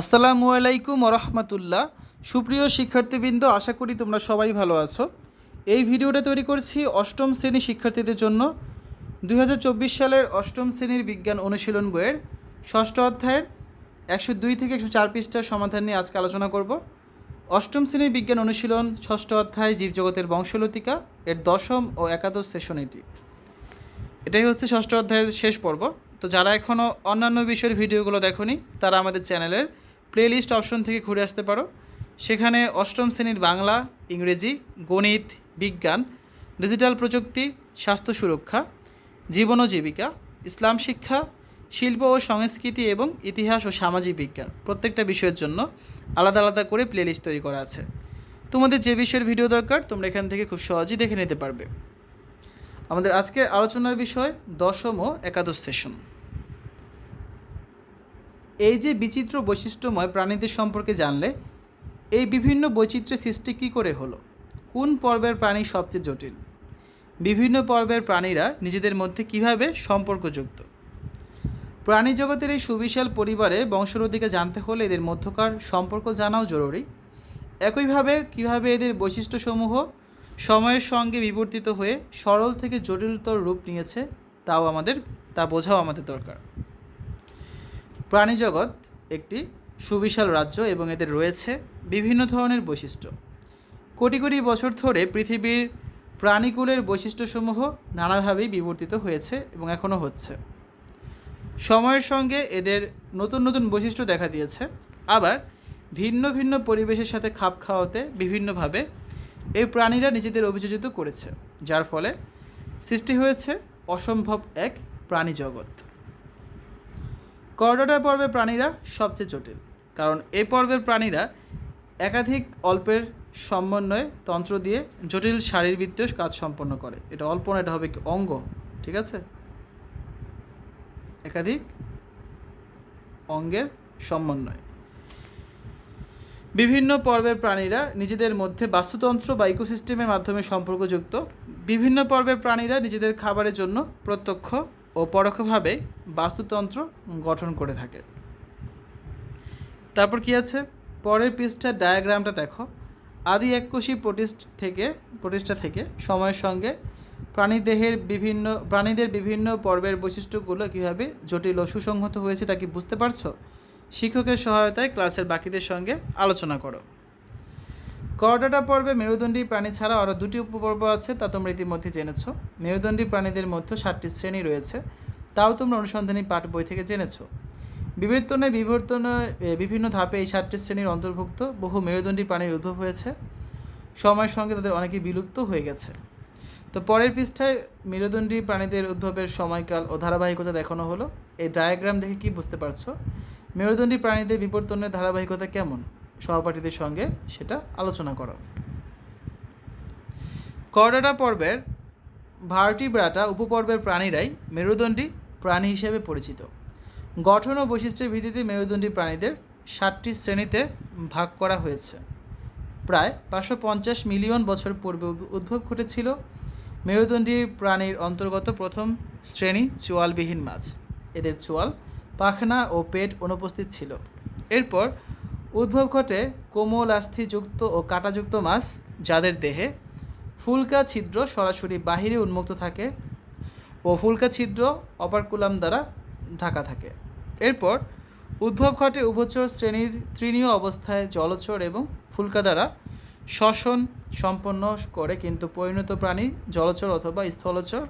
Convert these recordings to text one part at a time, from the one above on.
আসসালামু আলাইকুম রহমতুল্লাহ সুপ্রিয় শিক্ষার্থীবৃন্দ, আশা করি তোমরা সবাই ভালো আছো। এই ভিডিওটা তৈরি করছি অষ্টম শ্রেণি শিক্ষার্থীদের জন্য। দুই হাজার চব্বিশ সালের অষ্টম শ্রেণির বিজ্ঞান অনুশীলন বইয়ের ষষ্ঠ অধ্যায়ের একশো দুই থেকে একশো চার পৃষ্ঠার সমাধান নিয়ে আজকে আলোচনা করব। অষ্টম শ্রেণির বিজ্ঞান অনুশীলন ষষ্ঠ অধ্যায় জীবজগতের বংশলতিকা এর দশম ও একাদশ সেশন এটি। এটাই হচ্ছে ষষ্ঠ অধ্যায়ের শেষ পর্ব। তো যারা এখনও অন্যান্য বিষয়ের ভিডিওগুলো দেখোনি, তারা আমাদের চ্যানেলের প্লেলিস্ট অপশন থেকে ঘুরে আসতে পারো। সেখানে অষ্টম শ্রেণির বাংলা, ইংরেজি, গণিত, বিজ্ঞান ডিজিটাল প্রযুক্তি, স্বাস্থ্য সুরক্ষা, জীবন ও জীবিকা, ইসলাম শিক্ষা, শিল্প ও সংস্কৃতি এবং ইতিহাস ও সামাজিক বিজ্ঞান প্রত্যেকটা বিষয়ের জন্য আলাদা আলাদা করে প্লেলিস্ট তৈরি করা আছে। তোমাদের যে বিষয়ের ভিডিও দরকার তোমরা এখান থেকে খুব সহজেই দেখে নিতে পারবে। আমাদের আজকে আলোচনার বিষয় দশম ও একাদশ সেশন এই যে বিচিত্র বৈশিষ্ট্যময় প্রাণীদের সম্পর্কে জানলে, এই বিভিন্ন বৈচিত্র্যের সৃষ্টি কী করে হলো? কোন পর্বের প্রাণী সবচেয়ে জটিল? বিভিন্ন পর্বের প্রাণীরা নিজেদের মধ্যে কীভাবে সম্পর্কযুক্ত? প্রাণী জগতের এই সুবিশাল পরিবারে বংশরদিকে জানতে হলে এদের মধ্যকার সম্পর্ক জানাও জরুরি। একইভাবে কীভাবে এদের বৈশিষ্ট্যসমূহ সময়ের সঙ্গে বিবর্তিত হয়ে সরল থেকে জটিলতর রূপ নিয়েছে, তাও আমাদের তা বোঝাও আমাদের দরকার। প্রাণীজগৎ একটি সুবিশাল রাজ্য এবং এদের রয়েছে বিভিন্ন ধরনের বৈশিষ্ট্য। কোটি কোটি বছর ধরে পৃথিবীর প্রাণীকুলের বৈশিষ্ট্যসমূহ নানাভাবেই বিবর্তিত হয়েছে এবং এখনও হচ্ছে। সময়ের সঙ্গে এদের নতুন নতুন বৈশিষ্ট্য দেখা দিয়েছে। আবার ভিন্ন ভিন্ন পরিবেশের সাথে খাপ খাওয়াতে বিভিন্নভাবে এই প্রাণীরা নিজেদের অভিযোজিত করেছে, যার ফলে সৃষ্টি হয়েছে অসম্ভব এক প্রাণী জগৎ। করডোটা পর্বের প্রাণীরা সবচেয়ে জটিল। কারণ এই পর্বের প্রাণীরা একাধিক অল্পের সমন্বয়ে তন্ত্র দিয়ে জটিল শারীরবৃত্তীয় কাজ সম্পন্ন করে। এটা অল্প না, এটা হবে কি অঙ্গ, ঠিক আছে? একাধিক অঙ্গের সমন্বয়। বিভিন্ন পর্বের প্রাণীরা নিজেদের মধ্যে বাস্তুতন্ত্র বা ইকোসিস্টেমের মাধ্যমে সম্পর্কযুক্ত। বিভিন্ন পর্বের প্রাণীরা নিজেদের খাবারের জন্য প্রত্যক্ষ ও পরোক্ষভাবে বাস্তুতন্ত্র গঠন করে থাকে। তারপর কি আছে? পরের পৃষ্ঠার ডায়াগ্রামটা দেখো। আদি এককোষী প্রতিষ্ঠ থেকে, প্রতিষ্ঠা থেকে সময়ের সঙ্গে প্রাণীদেহের বিভিন্ন, প্রাণীদের বিভিন্ন পর্বের বৈশিষ্ট্যগুলো কীভাবে জটিল ও সুসংহত হয়েছে তা কি বুঝতে পারছ? শিক্ষকের সহায়তায় ক্লাসের বাকিদের সঙ্গে আলোচনা করো। করডাটা পর্বে মেরুদণ্ডী প্রাণী ছাড়া আরও দুটি উপপর্ব আছে, তা তোমরা ইতিমধ্যে জেনেছো। মেরুদণ্ডী প্রাণীদের মধ্যে সাতটি শ্রেণি রয়েছে, তাও তোমরা অনুসন্ধানী পাঠ বই থেকে জেনেছ। বিবর্তনে বিবর্তনে বিভিন্ন ধাপে এই সাতটি শ্রেণির অন্তর্ভুক্ত বহু মেরুদণ্ডী প্রাণীর উদ্ভব হয়েছে। সময়ের সঙ্গে তাদের অনেকে বিলুপ্ত হয়ে গেছে। তো পরের পৃষ্ঠায় মেরুদণ্ডী প্রাণীদের উদ্ভবের সময়কাল ও ধারাবাহিকতা দেখানো হলো। এই ডায়াগ্রাম দেখে কি বুঝতে পারছ? মেরুদণ্ডী প্রাণীদের বিবর্তনের ধারাবাহিকতা কেমন? সহপাঠীদের সঙ্গে সেটা আলোচনা করো। করডাটা পর্বের ভার্টিব্রাটা উপপর্বের প্রাণীরাই মেরুদণ্ডী প্রাণী হিসেবে পরিচিত। গঠন ও বৈশিষ্ট্যের ভিত্তিতে মেরুদণ্ডী প্রাণীদের ষাটটি শ্রেণীতে ভাগ করা হয়েছে। প্রায় পাঁচশো পঞ্চাশ মিলিয়ন বছর পূর্বে উদ্ভব ঘটেছিল মেরুদণ্ডী প্রাণীর অন্তর্গত প্রথম শ্রেণি চোয়ালবিহীন মাছ। এদের চোয়াল, পাখনা ও পেট অনুপস্থিত ছিল। এরপর উদ্ভব ঘটে কোমল আস্থিযুক্ত ও কাঁটাযুক্ত মাছ যাদের দেহে ফুলকা ছিদ্র সরাসরি বাহিরে উন্মুক্ত থাকে ও ফুলকা ছিদ্র অপারকুলাম দ্বারা ঢাকা থাকে। এরপর উদ্ভব ঘটে উভচর শ্রেণির তৃণীয় অবস্থায় জলচর এবং ফুলকা দ্বারা শ্বসন সম্পন্ন করে কিন্তু পরিণত প্রাণী জলচর অথবা স্থলচর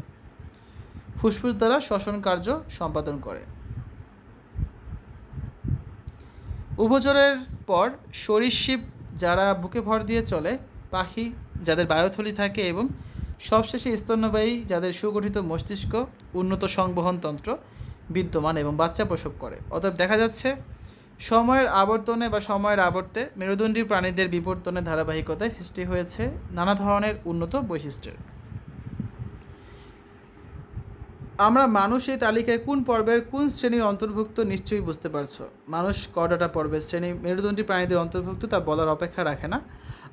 ফুসফুস দ্বারা শ্বসন কার্য সম্পাদন করে। উভচরের পর সরীসৃপ যারা বুকে ভর দিয়ে চলে, পাখি যাদের বায়ুথলি থাকে এবং সবশেষে স্তন্যবায়ী যাদের সুগঠিত মস্তিষ্ক, উন্নত সংবহন তন্ত্র বিদ্যমান এবং বাচ্চা প্রসব করে। অতএব দেখা যাচ্ছে, সময়ের আবর্তনে বা সময়ের আবর্তে মেরুদণ্ডী প্রাণীদের বিবর্তনের ধারাবাহিকতায় সৃষ্টি হয়েছে নানা ধরনের উন্নত বৈশিষ্ট্যের। আমরা মানুষ এই তালিকায় কোন পর্বের কোন শ্রেণির অন্তর্ভুক্ত নিশ্চয়ই বুঝতে পারছ। মানুষ কটাটা পর্বের শ্রেণি? মেরুদণ্ডী প্রাণীদের অন্তর্ভুক্ত তা বলার অপেক্ষা রাখে না।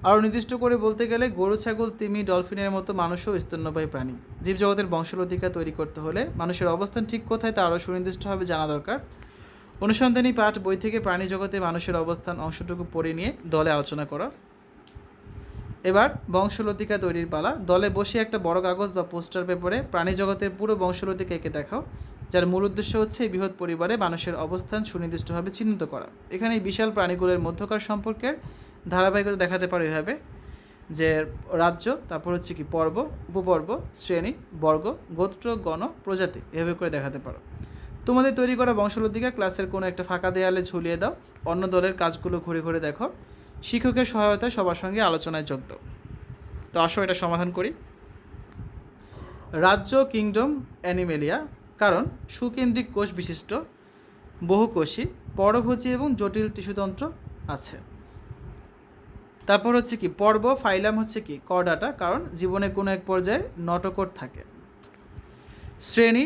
আরও নির্দিষ্ট করে বলতে গেলে গরু, ছাগল, তিমি, ডলফিনের মতো মানুষও স্তন্যবাহী প্রাণী। জীবজগতের বংশলতিকা তৈরি করতে হলে মানুষের অবস্থান ঠিক কোথায় তা আরও সুনির্দিষ্টভাবে জানা দরকার। অনুসন্ধানী পাঠ, বই থেকে প্রাণী জগতে মানুষের অবস্থান অংশটুকু পড়ে নিয়ে দলে আলোচনা করো। এবার বংশলতিকা তৈরির পালা। দলে বসে একটা বড় কাগজ বা পোস্টার পেপারে প্রাণী জগতের পুরো বংশলতিকা এঁকে দেখাও, যার মূল উদ্দেশ্য হচ্ছে বৃহৎ পরিবারে মানুষের অবস্থান সুনির্দিষ্টভাবে চিহ্নিত করা। এখানে বিশাল প্রাণীগুলোর মধ্যকার সম্পর্কের ধারাবাহিকতা দেখাতে পারে এভাবে, যে রাজ্য, তারপর হচ্ছে কি পর্ব, উপপর্ব, শ্রেণি, বর্গ, গোত্র, গণ, প্রজাতি, এভাবে করে দেখাতে পারো। তোমাদের তৈরি করা বংশলতিকা ক্লাসের কোনো একটা ফাঁকা দেয়ালে ঝুলিয়ে দাও, অন্য দলের কাজগুলো ঘুরে ঘুরে দেখো। শিক্ষকের সহায়তায় সবার সঙ্গে আলোচনায় যোগ দাও। তো আসো, এটা সমাধান করি। রাজ্য কিংডম অ্যানিমেলিয়া, কারণ সুকেন্দ্রিক কোষ বিশিষ্ট বহুকোষী পরভোজী এবং জটিল টিস্যুতন্ত্র আছে। তারপর হচ্ছে কি, পর্ব ফাইলাম হচ্ছে কি করডাটা কারণ জীবনে কোনো এক পর্যায়ে নটকট থাকে। শ্রেণি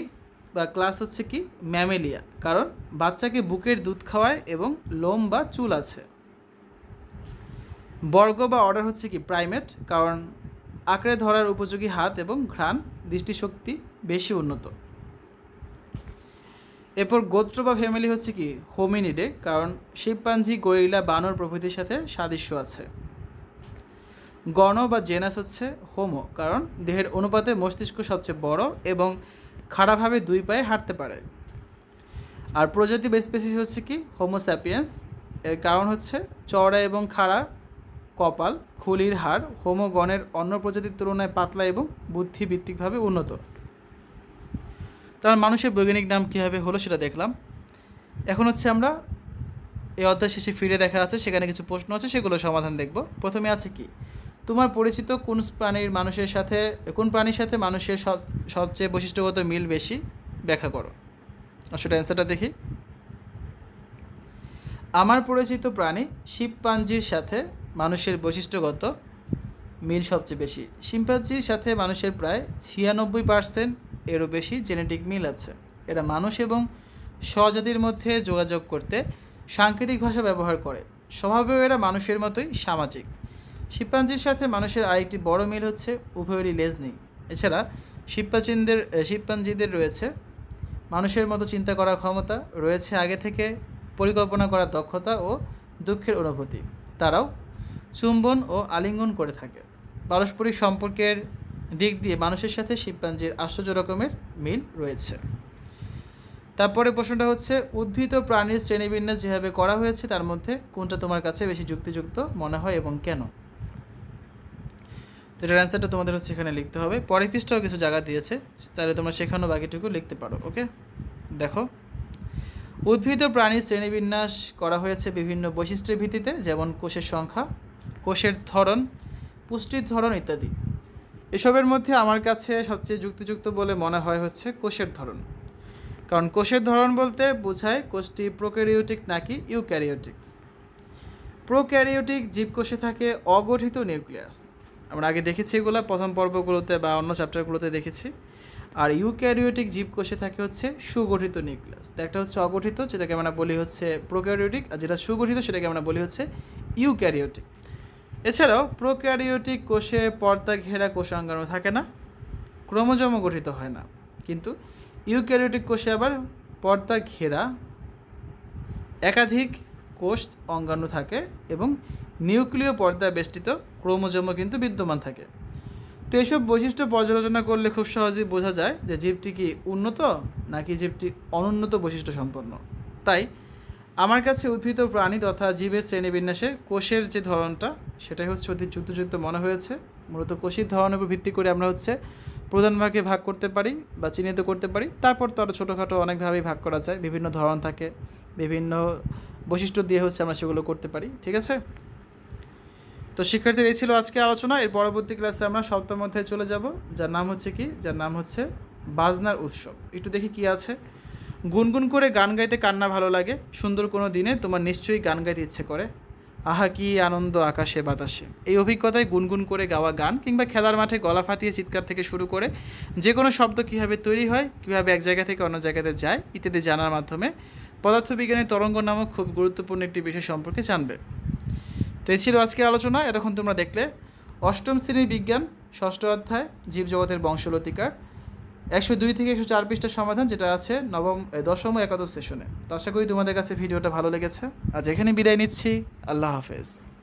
বা ক্লাস হচ্ছে কি, ম্যামেলিয়া, কারণ বাচ্চাকে বুকের দুধ খাওয়ায় এবং লোম বা চুল আছে। বর্গ বা অর্ডার হচ্ছে কি প্রাইমেট, কারণ আঁকড়ে ধরার উপযোগী হাত এবং ঘ্রাণ দৃষ্টিশক্তি বেশি উন্নত। এরপর গোত্র বা ফ্যামিলি হচ্ছে কি হোমিনিডে, কারণ শিবপাঞ্জি গরিলা, বানর প্রভৃতির সাথে সাদৃশ্য আছে। গণ বা জেনাস হচ্ছে হোমো, কারণ দেহের অনুপাতে মস্তিষ্ক সবচেয়ে বড় এবং খাড়াভাবে দুই পায়ে হাঁটতে পারে। আর প্রজাতি বা স্পেসিস হচ্ছে কি হোমোস্যাপিয়েন্স এর কারণ হচ্ছে চওড়া এবং খাড়া কপাল, খুলির হাড়, হোমোগণের অন্য প্রজাতির তুলনায় পাতলা এবং বুদ্ধিভিত্তিকভাবে উন্নত। তার মানুষের বৈজ্ঞানিক নাম কীভাবে হলো সেটা দেখলাম। এখন হচ্ছে আমরা এই অধ্যায় শেষে ফিরে দেখা আছে, সেখানে কিছু প্রশ্ন আছে সেগুলো সমাধান দেখব। প্রথমে আছে কি? তোমার পরিচিত কোন প্রাণীর মানুষের সাথে, কোন প্রাণীর সাথে মানুষের সব, সবচেয়ে বৈশিষ্ট্যগত মিল বেশি? ব্যাখ্যা করো। আসলে অ্যান্সারটা দেখি। আমার পরিচিত প্রাণী শিবপাঞ্জির সাথে মানুষের বৈশিষ্ট্যগত মিল সবচেয়ে বেশি। শিম্পাঞ্জির সাথে মানুষের প্রায় ছিয়ানব্বই পার্সেন্ট এরও বেশি জেনেটিক মিল আছে। এরা মানুষ এবং স্বজাতির মধ্যে যোগাযোগ করতে সাংকেতিক ভাষা ব্যবহার করে। স্বভাবেও এরা মানুষের মতোই সামাজিক। শিম্পাঞ্জির সাথে মানুষের আরেকটি বড় মিল হচ্ছে উভয়েরই লেজ নেই। এছাড়া শিবপাচিনদের শিবপাঞ্জিদের রয়েছে মানুষের মতো চিন্তা করার ক্ষমতা, রয়েছে আগে থেকে পরিকল্পনা করার দক্ষতা ও দুঃখের অনুভূতি। তারাও চুম্বন ও আলিঙ্গন করে থাকে। পারস্পরিক সম্পর্কের দিক দিয়ে মানুষের সাথে শিবপাঞ্জির আশ্চর্য রকমের মিল রয়েছে। তারপরে প্রশ্নটা হচ্ছে, উদ্ভিদ ও প্রাণীর শ্রেণীবিন্যাস যেভাবে করা হয়েছে, তার মধ্যে কোনটা তোমার কাছে বেশি যুক্তিযুক্ত মনে হয় এবং কেন? তো এটার অ্যান্সারটা তোমাদের হচ্ছে এখানে লিখতে হবে। পরের পৃষ্ঠাও কিছু জায়গা দিয়েছে, তাহলে তোমরা শেখানো বাকিটুকু লিখতে পারো, ওকে? দেখো, উদ্ভিদ ও প্রাণীর শ্রেণীবিন্যাস করা হয়েছে বিভিন্ন বৈশিষ্ট্যের ভিত্তিতে, যেমন কোষের সংখ্যা কোষের ধরন, পুষ্টির ধরন ইত্যাদি। এসবের মধ্যে আমার কাছে সবচেয়ে যুক্তিযুক্ত বলে মনে হয় হচ্ছে কোষের ধরন। কারণ কোষের ধরন বলতে বোঝায় কোষটি প্রোক্যারিওটিক নাকি ইউক্যারিওটিক। প্রোক্যারিওটিক জীবকোষে থাকে অগঠিত নিউক্লিয়াস। আমরা আগে দেখেছি এগুলো, প্রথম পর্বগুলোতে বা অন্য চ্যাপ্টারগুলোতে দেখেছি। আর ইউক্যারিওটিক জীবকোষে থাকে হচ্ছে সুগঠিত নিউক্লিয়াস। তো একটা হচ্ছে অগঠিত, যেটাকে আমরা বলি হচ্ছে প্রোক্যারিওটিক, আর যেটা সুগঠিত, সেটাকে আমরা বলি হচ্ছে ইউক্যারিওটিক। এছাড়াও প্রোক্যারিওটিক কোষে পর্দা ঘেরা কোষাঙ্গাণু থাকে না ক্রোমোজোম গঠিত হয় না। কিন্তু ইউক্যারিওটিক কোষে আবার পর্দা ঘেরা একাধিক কোষ অঙ্গাণু থাকে এবং নিউক্লিয় পর্দা বেষ্টিত ক্রোমোজোমও কিন্তু বিদ্যমান থাকে। তো এইসব বৈশিষ্ট্য পর্যালোচনা করলে খুব সহজেই বোঝা যায় যে জীবটি কি উন্নত নাকি জীবটি অনুন্নত বৈশিষ্ট্য সম্পন্ন তাই আমার কাছে উদ্ভিদ ও প্রাণী তথা জীবের শ্রেণীবিন্যাসে কোষের যে ধরনটা, সেটাই হচ্ছে অতি যুক্তযুক্ত মনে হয়েছে। মূলত কোষের ধরনের উপর ভিত্তি করে আমরা হচ্ছে প্রধান ভাগে ভাগ করতে পারি বা চিহ্নিত করতে পারি। তারপর তো আরও ছোটোখাটো অনেকভাবেই ভাগ করা যায়। বিভিন্ন ধরন থাকে, বিভিন্ন বৈশিষ্ট্য দিয়ে হচ্ছে আমরা সেগুলো করতে পারি। ঠিক আছে? তো শিক্ষার্থীর এই ছিল আজকে আলোচনা। এর পরবর্তী ক্লাসে আমরা সপ্তম অধ্যায়ে চলে যাব। যার নাম হচ্ছে কি? যার নাম হচ্ছে বাজনার উৎসব। একটু দেখি কি আছে। গুনগুন করে গান গাইতে কান্না ভালো লাগে? সুন্দর কোনো দিনে তোমার নিশ্চয়ই গান গাইতে ইচ্ছে করে। আহা, কি আনন্দ আকাশে, বাতাসে। এই অভিজ্ঞতায় গুনগুন করে গাওয়া গান কিংবা খেলার মাঠে গলা ফাটিয়ে চিৎকার থেকে শুরু করে যে কোনো শব্দ কীভাবে তৈরি হয়, কীভাবে এক জায়গা থেকে অন্য জায়গাতে যায়, ইত্যাদি জানার মাধ্যমে পদার্থবিজ্ঞানের তরঙ্গ নামক খুব গুরুত্বপূর্ণ একটি বিষয় সম্পর্কে জানবে। তো এই ছিল আজকে আলোচনা। এতক্ষণ তোমরা দেখলে অষ্টম শ্রেণির বিজ্ঞান, ষষ্ঠ অধ্যায়, জীবজগতের বংশলতিকার। একশো দুই থেকে একশো চার পৃষ্ঠার সমাধান যেটা আছে নবম দশম একাদশ সেশনে তো আশা করি তোমাদের কাছে ভিডিওটা ভালো লেগেছে। আজ এখানে বিদায় নিচ্ছি। আল্লাহ হাফেজ।